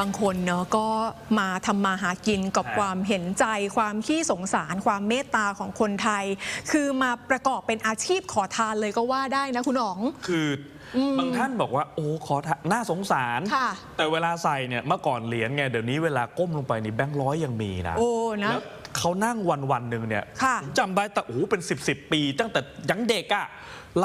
บางคนเนาะก็มาทำมาหากินกับฮะความเห็นใจ ความขี้สงสาร ความเมตตาของคนไทย คือมาประกอบเป็นอาชีพขอทานเลยก็ว่าได้นะคุณอ๋อง คืออบางท่านบอกว่าโอ้ขอทานน่าสงสารค่ะแต่เวลาใส่เนี่ยเมื่อก่อนเหรียญไงเดี๋ยวนี้เวลาก้มลงไปนี่แบงค์ร้อยยังมีนะโอ้นะแล้ว เขานั่งวันวันๆหนึ่งเนี่ยค่ะ ผมจำได้แต่โอ้โหเป็น 10บสปี ตั้งแต่ยังเด็กอะ่ะ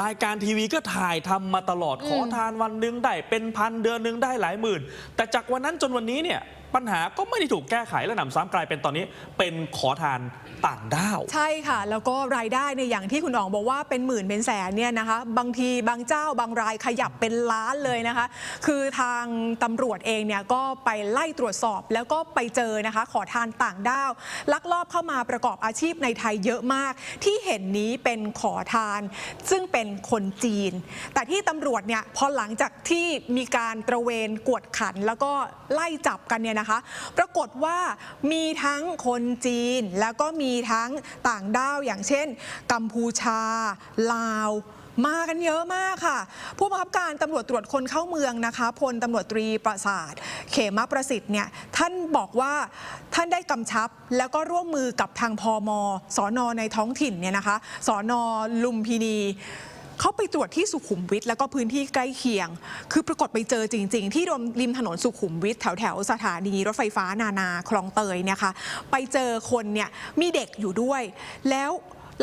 รายการทีวีก็ถ่ายทำมาตลอดขอทานวันหนึงได้เป็นพันเดือนหนึงได้หลายหมื่น แต่จากวันนั้นจนวันนี้เนี่ยปัญหาก็ไม่ได้ถูกแก้ไขและหนำซ้ำกลายเป็นตอนนี้เป็นขอทานต่างด้าว ใช่ค่ะ แล้วก็รายได้ในยอย่างที่คุณอ๋องบอกว่าเป็นหมื่นเป็นแสนเนี่ยนะคะ บางทีบางเจ้าบางรายขยับเป็นล้านเลยนะคะ คือทางตำรวจเองเนี่ยก็ไปไล่ตรวจสอบ แล้วก็ไปเจอนะคะ ขอทานต่างด้าว ลักลอบเข้ามาประกอบอาชีพในไทยเยอะมาก ที่เห็นนี้เป็นขอทาน ซึ่งเป็นคนจีน แต่ที่ตำรวจเนี่ยพอหลังจากที่มีการตระเวนกวดขัน แล้วก็ไล่จับกันเนี่ยนะคะ ปรากฏว่ามีทั้งคนจีนแล้วก็มีีทั้งต่างด้าวอย่างเช่น กัมพูชา ลาวมากันเยอะมากค่ะ ผู้บังคับการตำรวจตรวจคนเข้าเมืองนะคะพลตำรวจตรีประสาท เขมประสิทธิ์เนี่ยท่านบอกว่าท่านได้กำชับแล้วก็ร่วมมือกับทางพมสอนอในท้องถิ่นเนี่ยนะคะสอนอลุมพินี เขาไปตรวจที่สุขุมวิทแล้วก็พื้นที่ใกล้เคียง คือปรากฏไปเจอจริง ๆ ที่ริมถนนสุขุมวิทแถวแถวๆสถานีรถไฟฟ้านานาคลองเตยเนี่ยค่ะไปเจอคนเนี่ยมีเด็กอยู่ด้วย แล้ว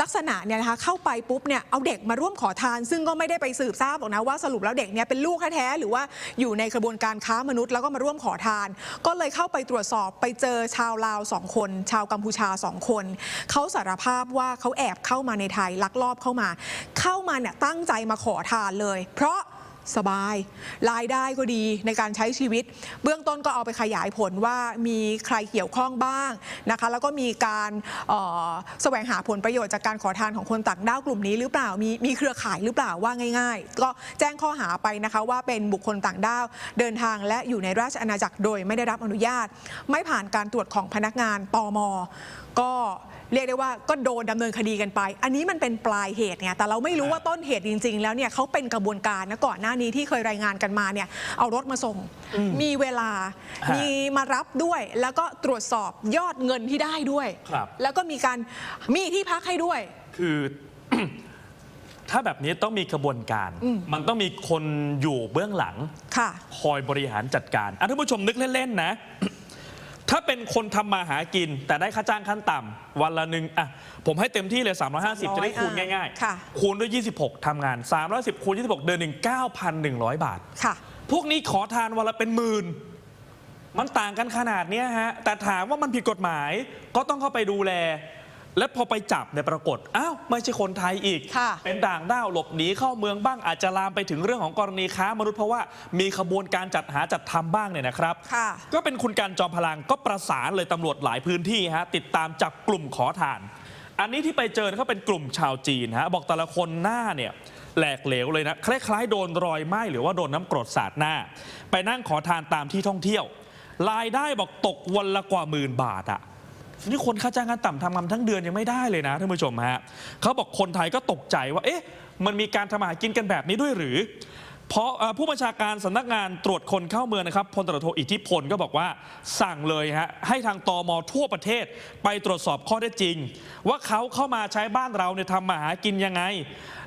ลักษณะเนี่ยนะคะเข้าไปปุ๊บเนี่ยเอาเด็กมาร่วมขอทาน ซึ่งก็ไม่ได้ไปสืบทราบหรอกนะว่าสรุปแล้วเด็กเนี่ยเป็นลูกแท้ๆหรือว่าอยู่ในกระบวนการค้ามนุษย์แล้วก็มาร่วมขอทาน ก็เลยเข้าไปตรวจสอบไปเจอชาวลาวสองคน ชาวกัมพูชาสองคนเขาสารภาพว่าเขาแอบเข้ามาในไทยลักลอบเข้ามา เข้ามาเนี่ยตั้งใจมาขอทานเลย เพราะ สบาย รายได้ก็ดีในการใช้ชีวิต เบื้องต้นก็เอาไปขยายผลว่ามีใครเกี่ยวข้องบ้างนะคะ แล้วก็มีการเอ่อแสวงหาผลประโยชน์จากการขอทานของคนต่างด้าวกลุ่มนี้หรือเปล่ามีมีเครือข่ายหรือเปล่าว่าง่าย ๆ ก็แจ้งข้อหาไปนะคะว่าเป็นบุคคลต่างด้าวเดินทางและอยู่ในราชอาณาจักรโดยไม่ได้รับอนุญาต ไม่ผ่านการตรวจของพนักงานตม ก็เรียกได้ว่าก็โดนดำเนินคดีกันไป อันนี้มันเป็นปลายเหตุไงแต่เราไม่รู้ว่าต้นเหตุจริง ๆ แล้วเนี่ยเขาเป็นกระบวนการนะก่อนหน้านี้ที่เคยรายงานกันมาเนี่ยเอารถมาส่ง มีเวลา ฮะมีมารับด้วย แล้วก็ตรวจสอบยอดเงินที่ได้ด้วย ครับ แล้วก็มีการมีที่พักให้ด้วย คือ ถ้าแบบนี้ต้องมีกระบวนการมันต้องมีคนอยู่เบื้องหลัง ค่ะ คอยบริหารจัดการอะท่านผู้ชมนึกเล่น ๆ นะ ถ้าเป็นคนทำมาหากิน แต่ได้ค่าจ้างขั้นต่ำวันละหนึ่งอะผมให้เต็มที่เลย 350 จะได้คูณง่ายค่ะๆคูณด้วย 26ทำงาน 310 คูณ 26 เดือนหนึ่ง9,100 บาทค่ะ พวกนี้ขอทานวันละเป็นหมื่นมันต่างกันขนาดเนี้ยฮะ แต่ถามว่ามันผิดกฎหมายก็ต้องเข้าไปดูแล และพอไปจับเนี่ยปรากฏ อ้าว ไม่ใช่คนไทยอีก ค่ะเป็นต่างด้าวหลบหนีเข้าเมืองบ้างอาจจะลามไปถึงเรื่องของกรณีค้ามนุษย์เพราะว่ามีขบวนการจัดหาจัดทำบ้างเนี่ยนะครับ ค่ะ ก็เป็นคุณการจอมพลังก็ประสานเลยตำรวจหลายพื้นที่ฮะติดตามจับกลุ่มขอทาน อันนี้ที่ไปเจอเขาเป็นกลุ่มชาวจีนฮะบอกแต่ละคนหน้าเนี่ยแหลกเหลวเลยนะคล้ายๆโดนรอยไหม้หรือว่าโดนน้ำกรดสาดหน้า ไปนั่งขอทานตามที่ท่องเที่ยวรายได้บอกตกวันละกว่าหมื่นบาทอะ นี่คนค่าจ้างงานต่ำทำงานทั้งเดือนยังไม่ได้เลยนะท่านผู้ชมฮะเขาบอกคนไทยก็ตกใจว่าเอ๊ะมันมีการทำมาหากินกันแบบนี้ด้วยหรือ เพราะเอ่อผู้บัญชาการสำนักงานตรวจคนเข้าเมืองนะครับพลตำรวจโทอิทธิพลก็บอกว่าสั่งเลยฮะให้ทางตอมทั่วประเทศ ไปตรวจสอบข้อเท็จจริง ว่าเขาเข้ามาใช้บ้านเราเนี่ยทำมาหากินยังไง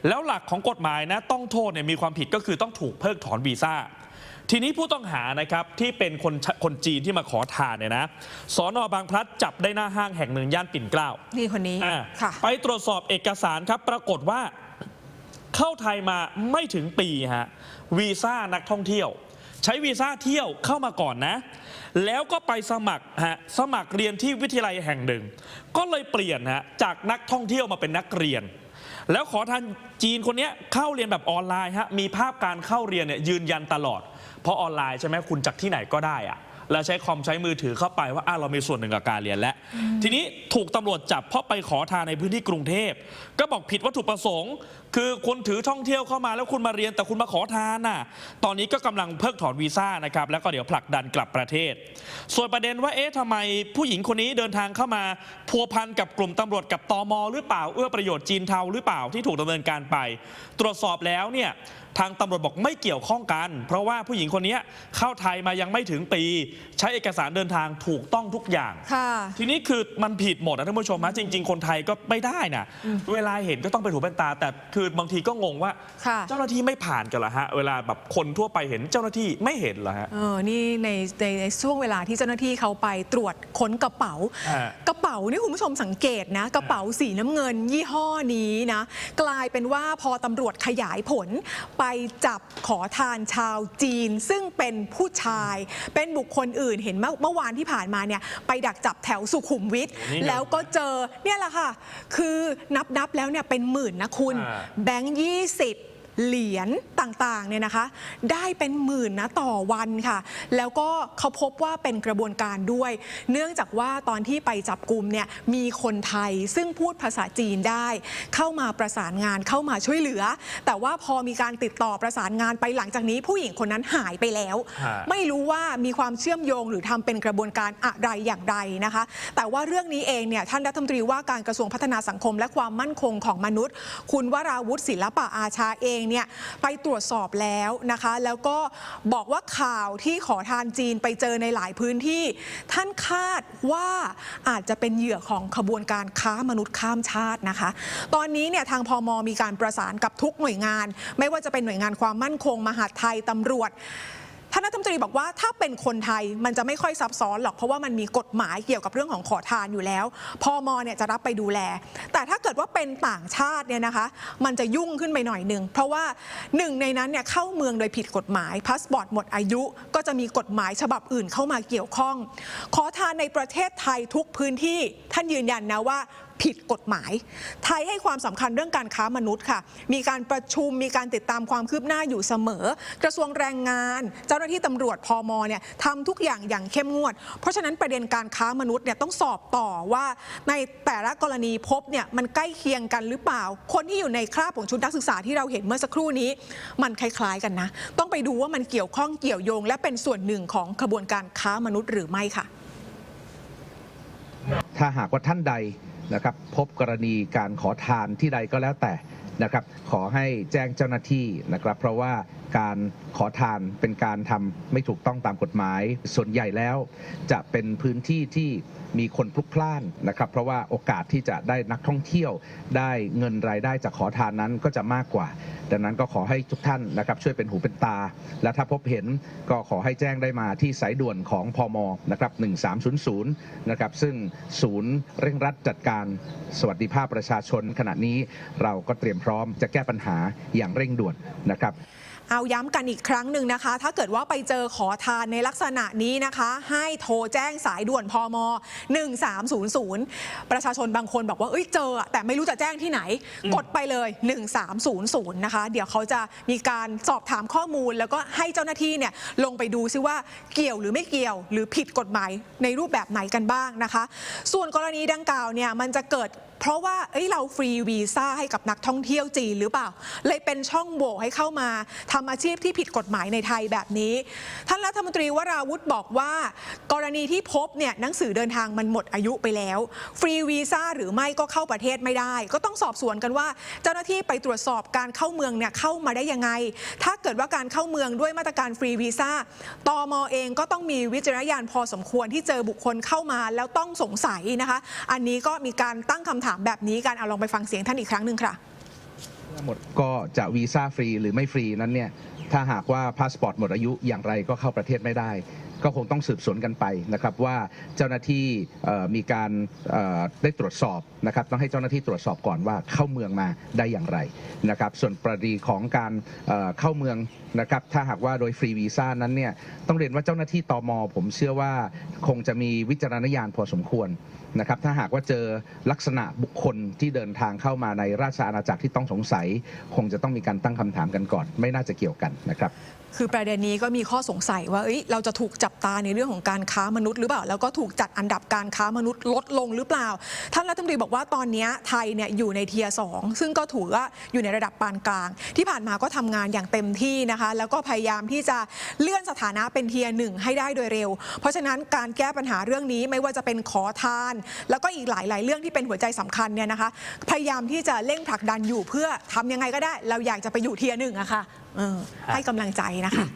แล้วหลักของกฎหมายนะต้องโทษเนี่ยมีความผิดก็คือต้องถูกเพิกถอนวีซ่า ทีนี้ผู้ต้องหานะครับที่เป็นคนชคนจีนที่มาขอทานเนี่ยนะสอนอบางพลัดจับได้หน้าห้างแห่งหนึ่งย่านปิ่นเกล้านี่คนนี้อ่าค่ะไปตรวจสอบเอกสารครับปรากฏว่า เข้าไทยมาไม่ถึงปีฮะวีซ่านักท่องเที่ยว ใช้วีซ่าเที่ยวเข้ามาก่อนนะ แล้วก็ไปสมัครฮะสมัครเรียนที่วิทยาลัยแห่งหนึ่ง ก็เลยเปลี่ยนฮะจากนักท่องเที่ยวมาเป็นนักเรียน แล้วขอทานจีนคนเนี้ยเข้าเรียนแบบออนไลน์ฮะมีภาพการเข้าเรียนเนี่ยยืนยันตลอด เพราะออนไลน์ใช่ไหมคุณจากที่ไหนก็ได้อะแล้วใช้คอมใช้มือถือเข้าไปว่าอะเรามีส่วนหนึ่งกับการเรียนแล้ว ทีนี้ถูกตำรวจจับเพราะไปขอทานในพื้นที่กรุงเทพ ก็บอกผิดวัตถุประสงค์ คือคุณถือท่องเที่ยวเข้ามาแล้วคุณมาเรียนแต่คุณมาขอทานน่ะ ตอนนี้ก็กำลังเพิกถอนวีซ่านะครับ แล้วก็เดี๋ยวผลักดันกลับประเทศ ส่วนประเด็นว่าเอ๊ะทำไมผู้หญิงคนนี้เดินทางเข้ามาพัวพันกับกลุ่มตำรวจกับตมหรือเปล่าเอื้อประโยชน์จีนเทาหรือเปล่าที่ถูกดำเนินการไป ตรวจสอบแล้วเนี่ยทางตำรวจบอกไม่เกี่ยวข้องกัน เพราะว่าผู้หญิงคนนี้เข้าไทยมายังไม่ถึงปี ใช้เอกสารเดินทางถูกต้องทุกอย่าง ค่ะ ทีนี้คือมันผิดหมดนะท่านผู้ชมนะจริง ๆ คนไทยก็ไม่ได้นะเวลาเห็นก็ต้องเป็นหูเป็นตา แต่คือบางทีก็งงว่า ค่ะ เจ้าหน้าที่ไม่ผ่านกันเหรอฮะ เวลาแบบคนทั่วไปเห็นเจ้าหน้าที่ไม่เห็นเหรอฮะ เออนี่ในในในช่วงเวลาที่เจ้าหน้าที่เขาไปตรวจค้นกระเป๋า อ่ากระเป๋านี่คุณผู้ชมสังเกตนะ กระเป๋าสีน้ำเงินยี่ห้อนี้นะ กลายเป็นว่าพอตำรวจขยายผล ไปจับขอทานชาวจีน ซึ่งเป็นผู้ชาย เป็นบุคคลอื่นเห็นเมื่อเมื่อวานที่ผ่านมาเนี่ยไปดักจับแถวสุขุมวิทโอ้นี่ไงแล้วก็เจอเนี่ยแหละค่ะ คือนับนับๆแล้วเนี่ยเป็นหมื่นนะคุณ อ่า แบงค์ยี่สิบเหรียญต่างๆเนี่ยนะคะได้เป็นหมื่นนะต่อวันค่ะ แล้วก็เขาพบว่าเป็นกระบวนการด้วย เนื่องจากว่าตอนที่ไปจับกลุ่มเนี่ยมีคนไทยซึ่งพูดภาษาจีนได้ เข้ามาประสานงานเข้ามาช่วยเหลือ แต่ว่าพอมีการติดต่อประสานงานไปหลังจากนี้ ผู้หญิงคนนั้นหายไปแล้วฮะไม่รู้ว่ามีความเชื่อมโยงหรือทำเป็นกระบวนการอะไรอย่างไรนะคะ แต่ว่าเรื่องนี้เองเนี่ยท่านรัฐมนตรีว่าการกระทรวงพัฒนาสังคม และความมั่นคงของมนุษย์ คุณวราวุฒิศิลปะอาชาเองเนี่ยไปตรวจรวจสอบแล้วนะคะ แล้วก็บอกว่าข่าวที่ขอทานจีนไปเจอในหลายพื้นที่ ท่านคาดว่าอาจจะเป็นเหยื่อของขบวนการค้ามนุษย์ข้ามชาตินะคะ ตอนนี้เนี่ยทางพมมีการประสานกับทุกหน่วยงาน ไม่ว่าจะเป็นหน่วยงานความมั่นคงมหาดไทยตำรวจ ท่านรัฐมนตรีบอกว่าถ้าเป็นคนไทยมันจะไม่ค่อยซับซ้อนหรอกเพราะว่ามันมีกฎหมายเกี่ยวกับเรื่องของขอทานอยู่แล้วพอมเนี่ยจะรับไปดูแล แต่ถ้าเกิดว่าเป็นต่างชาติเนี่ยนะคะ มันจะยุ่งขึ้นไปหน่อยหนึ่งเพราะว่าหนึ่งในนั้นเนี่ยเข้าเมืองโดยผิดกฎหมายพาสปอร์ตหมดอายุ ก็จะมีกฎหมายฉบับอื่นเข้ามาเกี่ยวข้อง ขอทานในประเทศไทยทุกพื้นที่ท่านยืนยันนะว่า ผิดกฎหมาย ไทยให้ความสำคัญเรื่องการค้ามนุษย์ค่ะ มีการประชุมมีการติดตามความคืบหน้าอยู่เสมอ กระทรวงแรงงาน เจ้าหน้าที่ตำรวจพมเนี่ยทำทุกอย่างอย่างเข้มงวด เพราะฉะนั้นประเด็นการค้ามนุษย์เนี่ยต้องสอบต่อว่าในแต่ละกรณีพบเนี่ยมันใกล้เคียงกันหรือเปล่า คนที่อยู่ในคราบของชุดนักศึกษาที่เราเห็นเมื่อสักครู่นี้ มันคล้ายๆกันนะ ต้องไปดูว่ามันเกี่ยวข้องเกี่ยวโยง และเป็นส่วนหนึ่งของขบวนการค้ามนุษย์หรือไม่ค่ะ ถ้าหากว่าท่านใด นะครับพบกรณีการขอทานที่ใดก็แล้วแต่นะครับขอให้แจ้งเจ้าหน้าที่นะครับ เพราะว่า การขอทานเป็นการทำไม่ถูกต้องตามกฎหมาย ส่วนใหญ่แล้วจะเป็นพื้นที่ที่มีคนพลุกพล่านนะครับ เพราะว่าโอกาสที่จะได้นักท่องเที่ยวได้เงินรายได้จากขอทานนั้นก็จะมากกว่า ดังนั้นก็ขอให้ทุกท่านนะครับช่วยเป็นหูเป็นตา และถ้าพบเห็นก็ขอให้แจ้งได้มาที่สายด่วนของพมนะครับ1300นะครับซึ่งศูนย์เร่งรัดจัดการสวัสดิภาพประชาชนขณะนี้เราก็เตรียมพร้อมจะแก้ปัญหาอย่างเร่งด่วนนะครับ เอาย้ำกันอีกครั้งหนึ่งนะคะ ถ้าเกิดว่าไปเจอขอทานในลักษณะนี้นะคะ ให้โทรแจ้งสายด่วนพม 1300 ประชาชนบางคนบอกว่าเอ้ยเจออะแต่ไม่รู้จะแจ้งที่ไหน กดไปเลย 1300 นะคะ เดี๋ยวเขาจะมีการสอบถามข้อมูล แล้วก็ให้เจ้าหน้าที่เนี่ยลงไปดูซิว่าเกี่ยวหรือไม่เกี่ยว หรือผิดกฎหมายในรูปแบบไหนกันบ้างนะคะ ส่วนกรณีดังกล่าวเนี่ยมันจะเกิด เพราะว่าเอ้ยเราฟรีวีซ่าให้กับนักท่องเที่ยวจีนหรือเปล่า เลยเป็นช่องโหว่ให้เข้ามาทำอาชีพที่ผิดกฎหมายในไทยแบบนี้ ท่านรัฐมนตรีวราวุธบอกว่า กรณีที่พบเนี่ยหนังสือเดินทางมันหมดอายุไปแล้ว ฟรีวีซ่าหรือไม่ก็เข้าประเทศไม่ได้ ก็ต้องสอบสวนกันว่า เจ้าหน้าที่ไปตรวจสอบการเข้าเมืองเนี่ยเข้ามาได้ยังไง ถ้าเกิดว่าการเข้าเมืองด้วยมาตรการฟรีวีซ่าตมเองก็ต้องมีวิจารณญาณพอสมควรที่เจอบุคคลเข้ามาแล้วต้องสงสัยนะคะ อันนี้ก็มีการตั้งคำถามแบบนี้กันเอาลองไปฟังเสียงท่านอีกครั้งหนึ่งค่ะหมดก็จะวีซ่าฟรีหรือไม่ฟรีนั้นเนี่ยถ้าหากว่าพาสปอร์ตหมดอายุอย่างไรก็เข้าประเทศไม่ได้ ก็คงต้องสืบสวนกันไปนะครับว่าเจ้าหน้าที่มีการได้ตรวจสอบนะครับต้องให้เจ้าหน้าที่ตรวจสอบก่อนว่าเข้าเมืองมาได้อย่างไรนะครับส่วนประเด็นของการเเข้าเมืองนะครับถ้าหากว่าโดยฟรีวีซ่านั้นเนี่ยต้องเรียนว่าเจ้าหน้าที่ตมผมเชื่อว่าคงจะมีวิจารณญาณพอสมควร นะครับถ้าหากว่าเจอลักษณะบุคคลที่เดินทางเข้ามาในราชอาณาจักรที่ต้องสงสัย คงจะต้องมีการตั้งคำถามกันก่อน ไม่น่าจะเกี่ยวกันนะครับ คือประเด็นนี้ก็มีข้อสงสัยว่าเอ้ยเราจะถูกจับตาในเรื่องของการค้ามนุษย์หรือเปล่า แล้วก็ถูกจัดอันดับการค้ามนุษย์ลดลงหรือเปล่า ท่านรัฐมนตรีบอกว่าตอนนี้ไทยเนี่ยอยู่ในเทียสองซึ่งก็ถือว่าอยู่ในระดับปานกลาง ที่ผ่านมาก็ทำงานอย่างเต็มที่นะคะ แล้วก็พยายามที่จะเลื่อนสถานะเป็นเทียหนึ่งให้ได้โดยเร็ว เพราะฉะนั้นการแก้ปัญหาเรื่องนี้ไม่ว่าจะเป็นขอทาน แล้วก็อีกหลาย ๆ เรื่องที่เป็นหัวใจสำคัญเนี่ยนะคะ พยายามที่จะเร่งผลักดันอยู่เพื่อทำยังไงก็ได้ เราอยากจะไปอยู่เทียหนึ่งอะค่ะเออให้กำลังใจนะคะ